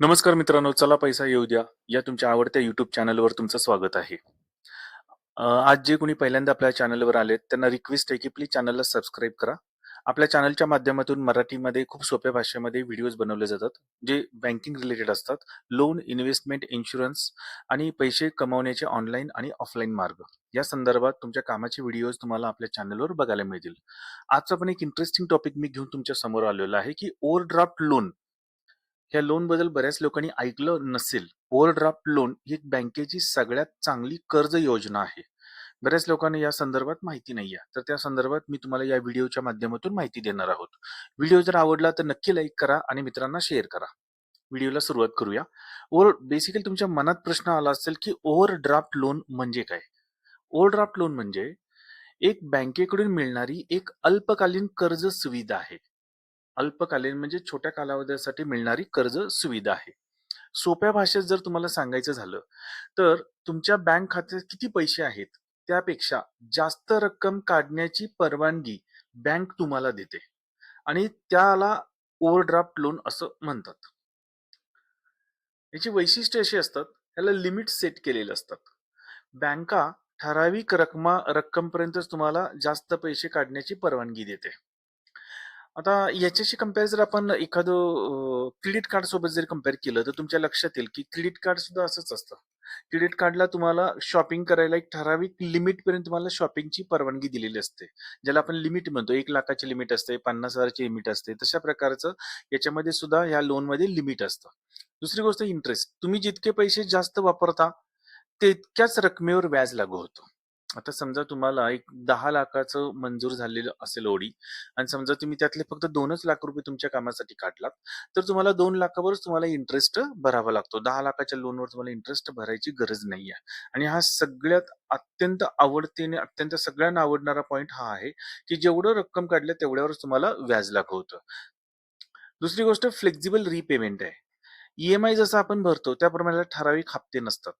नमस्कार मित्रांनो, चला पैसा येऊ द्या, या तुमच्या आवडत्या युट्यूब चॅनलवर तुमचं स्वागत आहे. आज जे कोणी पहिल्यांदा आपल्या चॅनलवर आले त्यांना रिक्वेस्ट आहे की प्लीज चॅनलला सबस्क्राईब करा. आपल्या चॅनलच्या माध्यमातून मराठीमध्ये खूप सोप्या भाषेमध्ये व्हिडिओज बनवले जातात, जे बँकिंग रिलेटेड असतात. लोन, इन्व्हेस्टमेंट, इन्शुरन्स आणि पैसे कमवण्याचे ऑनलाईन आणि ऑफलाईन मार्ग. या संदर्भात तुमच्या कामाचे व्हिडिओज तुम्हाला आपल्या चॅनलवर बघायला मिळतील. आजचा पण एक इंटरेस्टिंग टॉपिक मी घेऊन तुमच्यासमोर आलेलो आहे, की ओव्हरड्राफ्ट लोन. ह्या लोनबद्दल बऱ्याच लोकांनी ऐकलं नसेल. ओव्हरड्राफ्ट लोन ही एक बँकेची सगळ्यात चांगली कर्ज योजना आहे. बऱ्याच लोकांना या संदर्भात माहिती नाही आहे तर त्या संदर्भात मी तुम्हाला या व्हिडिओच्या माध्यमातून माहिती देणार आहोत. व्हिडिओ जर आवडला तर नक्की लाईक करा आणि मित्रांना शेअर करा. व्हिडिओला सुरुवात करूया. ओव्हर बेसिकली तुमच्या मनात प्रश्न आला असेल, की ओव्हरड्राफ्ट लोन म्हणजे काय? ओव्हरड्राफ्ट लोन म्हणजे एक बँकेकडून मिळणारी एक अल्पकालीन कर्ज सुविधा आहे. अल्पकालीन म्हणजे छोट्या कालावधीसाठी मिळणारी कर्ज सुविधा आहे. सोप्या भाषेत जर तुम्हाला सांगायचं झालं, तर तुमच्या बँक खात्यात किती पैसे आहेत, त्यापेक्षा जास्त रक्कम काढण्याची परवानगी बँक तुम्हाला देते आणि त्याला ओव्हरड्राफ्ट लोन असं म्हणतात. याची वैशिष्ट्य अशी असतात, याला लिमिट सेट केलेले असतात. बँका ठराविक रकमा रक्कमपर्यंतच तुम्हाला जास्त पैसे काढण्याची परवानगी देते. आता याच्याशी कंपेअर जर आपण एखादं क्रेडिट कार्ड सोबत जर कंपेअर केलं, तर तुमच्या लक्षात येईल, की क्रेडिट कार्ड सुद्धा असंच असतं. क्रेडिट कार्डला तुम्हाला शॉपिंग करायला एक ठराविक लिमिटपर्यंत तुम्हाला शॉपिंगची परवानगी दिलेली असते. ज्याला आपण लिमिट म्हणतो. एक लाखाची लिमिट असते, पन्नास हजाराची लिमिट असते. तशा प्रकारचं याच्यामध्ये सुद्धा ह्या लोनमध्ये लिमिट असतं. दुसरी गोष्ट इंटरेस्ट. तुम्ही जितके पैसे जास्त वापरता, तितक्याच रकमेवर व्याज लागू होतं. आता समजा तुम्हाला एक 10,00,000चं मंजूर झालेलं असेल ओडी आणि समजा तुम्ही त्यातले फक्त 2च लाख रुपये तुमच्या कामासाठी काढलात, तर तुम्हाला दोन लाखावरच तुम्हाला इंटरेस्ट भरावा लागतो. 10,00,000च्या लोनवर तुम्हाला इंटरेस्ट भरायची गरज नाहीये. आणि हा सगळ्यात अत्यंत आवडतीने अत्यंत सगळ्यांना आवडणारा पॉइंट हा आहे, की जेवढं रक्कम काढली तेवढ्यावरच तुम्हाला व्याज लागवतं. दुसरी गोष्ट फ्लेक्सिबल रिपेमेंट आहे. ई-एम-आय जसं आपण भरतो त्याप्रमाणे ठराविक हप्ते नसतात.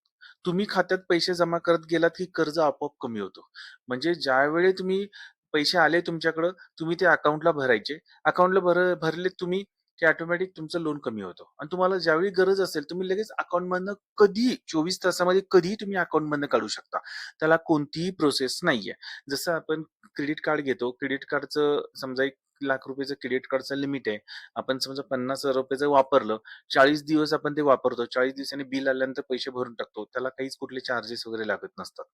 तुम्ही खात्यात पैसे जमा करत गेलात, की कर्ज आपोआप कमी होतो म्हणजे ज्यावेळी तुम्ही पैसे आले तुमच्याकडं, तुम्ही ते अकाउंटला भरायचे. अकाउंटला भर भरले तुम्ही, की ऑटोमॅटिक तुमचं लोन कमी होतं. आणि तुम्हाला ज्यावेळी गरज असेल, तुम्ही लगेच अकाउंटमधनं कधीही 24 तासामध्ये कधीही तुम्ही अकाउंटमधनं काढू शकता. त्याला कोणतीही प्रोसेस नाहीये. जसं आपण क्रेडिट कार्ड घेतो. क्रेडिट कार्डचं समजा एक लाख रुपयाचं क्रेडिट कार्डचं लिमिट आहे. आपण समजा ₹50,000 वापरलं, 40 दिवस आपण ते वापरतो. 40 दिवसांनी बिल आल्यानंतर पैसे भरून टाकतो. त्याला काहीच कुठले चार्जेस वगैरे लागत नसतात.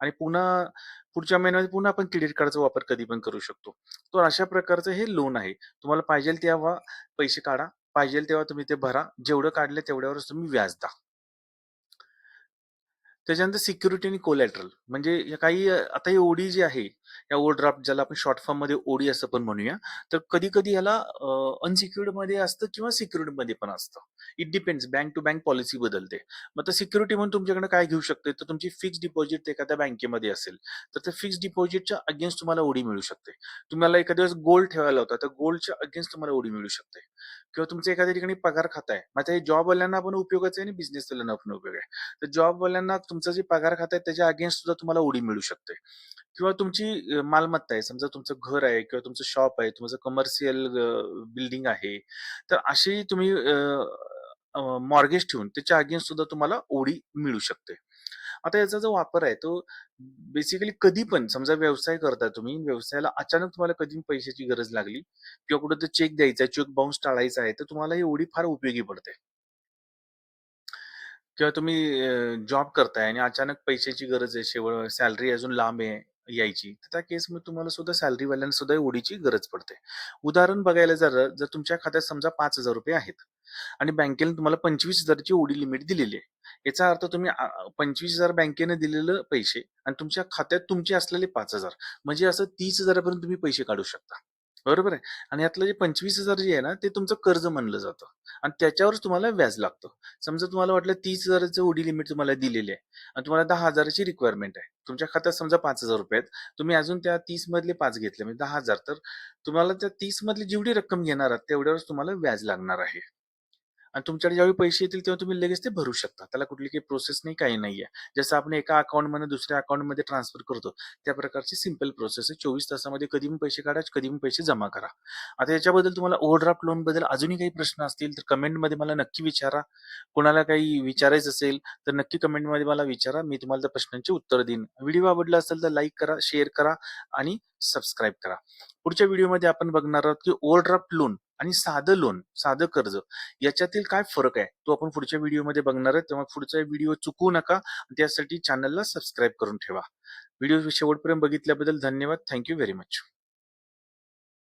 आणि पुन्हा पुढच्या महिन्यामध्ये पुन्हा आपण क्रेडिट कार्डचा वापर कधी पण करू शकतो. तर अशा प्रकारचं हे लोन आहे. तुम्हाला पाहिजेल तेव्हा पैसे काढा, पाहिजे तेव्हा तुम्ही ते भरा. जेवढं काढलं तेवढ्यावरच तुम्ही व्याज द्या. त्याच्यानंतर सिक्युरिटी आणि कोलॅटरल म्हणजे या काही आता ही ओडी जी आहे, या ओव्हरड्राफ्ट ज्याला आपण शॉर्टमध्ये ओडी असं पण म्हणूया. तर कधी-कधी ह्याला अनसिक्युर्डमध्ये असतं किंवा सिक्युर्डमध्ये पण असतं. It depends bank to bank policy बदलते. मग तर सिक्युरिटी म्हणून तुमच्याकडे काय घेऊ शकते, तर तुमची फिक्स्ड डिपॉझिट एखाद्या बँकेमध्ये असेल, तर ते फिक्स्ड डिपॉझिटच्या अगेन्स्ट तुम्हाला ओडी मिळू शकते. तुम्हाला एखाद्या वेळेस गोल्ड ठेवायला होता, तर गोल्डच्या अगेन्स्ट तुम्हाला ओडी मिळू शकते. किंवा तुमचं एखाद्या ठिकाणी पगार खाता आहे. मग ते हे जॉबवाल्यांना पण उपयोगाचं आहे आणि बिझनेसवाल्यांना पण उपयोग आहे. तर जॉबवाल्यांना तुमचं जे पगार खातं आहे त्याच्या अगेन्स्ट सुद्धा तुम्हाला ओडी मिळू शकते. किंवा तुमची मालमत्ता आहे. समजा तुमचं घर आहे किंवा तुमचं शॉप आहे, तुमचं कमर्शियल बिल्डिंग आहे. तर अशी तुम्ही मॉर्गेज ठेवून त्याच्या अगेन्स्ट सुद्धा तुम्हाला ओडी मिळू शकते. आता याचा जो वापर आहे तो बेसिकली कधी पण समजा व्यवसाय करता तुम्ही, व्यवसायाला अचानक तुम्हाला कधी पैशाची गरज लागली किंवा कुठं तर चेक द्यायचा आहे, चेक बाउन्स टाळायचा आहे, तर तुम्हाला ही ओडी फार उपयोगी पडते. किंवा तुम्ही जॉब करताय आणि अचानक पैशाची गरज आहे, शेवट सॅलरी अजून लांब आहे यायची. तर त्या केसमध्ये तुम्हाला सुद्धा सॅलरीवाल्यांना सुद्धा ओडीची गरज पडते. उदाहरण बघायला जर जर तुमच्या खात्यात समजा ₹5,000 आहेत आणि बँकेने तुम्हाला 25,000 ची ओडी लिमिट दिलेली आहे. याचा अर्थ तुम्ही अ, 25,000 बँकेने दिलेलं पैसे आणि तुमच्या खात्यात तुमचे असलेले 5,000 म्हणजे असं 30,000 पर्यंत तुम्ही पैसे काढू शकता. बरोबर आहे? आणि यातलं जे 25,000 जे आहे ना, ते तुमचं कर्ज मानलं जातं आणि त्याच्यावरच तुम्हाला व्याज लागतं. समजा तुम्हाला वाटलं 30,000चं ओडी लिमिट तुम्हाला दिलेली आहे आणि तुम्हाला 10,000ची रिक्वायरमेंट आहे. तुमच्या खात्यात समजा ₹5,000 आहेत. तुम्ही अजून त्या 30 मधले 5 घेतले म्हणजे 10,000 तर तुम्हाला त्या 30 मधली जेवढी रक्कम घेणार आहात तेवढ्यावरच तुम्हाला व्याज लागणार आहे. आणि तुमच्याकडे ज्यावेळी पैसे येतील तेव्हा तुम्ही लगेच ते भरू शकता. त्याला कुठली काही प्रोसेस नाही, काही नाही आहे जसं आपण एका अकाउंटमध्ये दुसऱ्या अकाउंटमध्ये ट्रान्सफर करतो, त्या प्रकारची सिंपल प्रोसेस आहे. 24 तासामध्ये कधी पण पैसे काढा, कधी पण पैसे जमा करा. आता याच्याबद्दल तुम्हाला ओव्हरड्राफ्ट लोनबद्दल अजूनही काही प्रश्न असतील तर कमेंटमध्ये मला नक्की विचारा. कोणाला काही विचारायचं असेल तर नक्की कमेंटमध्ये मला विचारा. मी तुम्हाला त्या प्रश्नांची उत्तर देईन. व्हिडिओ आवडला असेल तर लाईक करा, शेअर करा आणि सबस्क्राईब करा. पुढच्या व्हिडिओमध्ये आपण बघणार आहोत की ओव्हरड्राफ्ट लोन आणि साधं लोन, साधं कर्ज याच्यातील काय फरक आहे? तो आपण पुढच्या व्हिडिओमध्ये बघणार आहे. तेव्हा पुढचा व्हिडिओ चुकवू नका. त्यासाठी चॅनलला सबस्क्राईब करून ठेवा. व्हिडिओ शेवटपर्यंत बघितल्याबद्दल धन्यवाद. Thank you very much.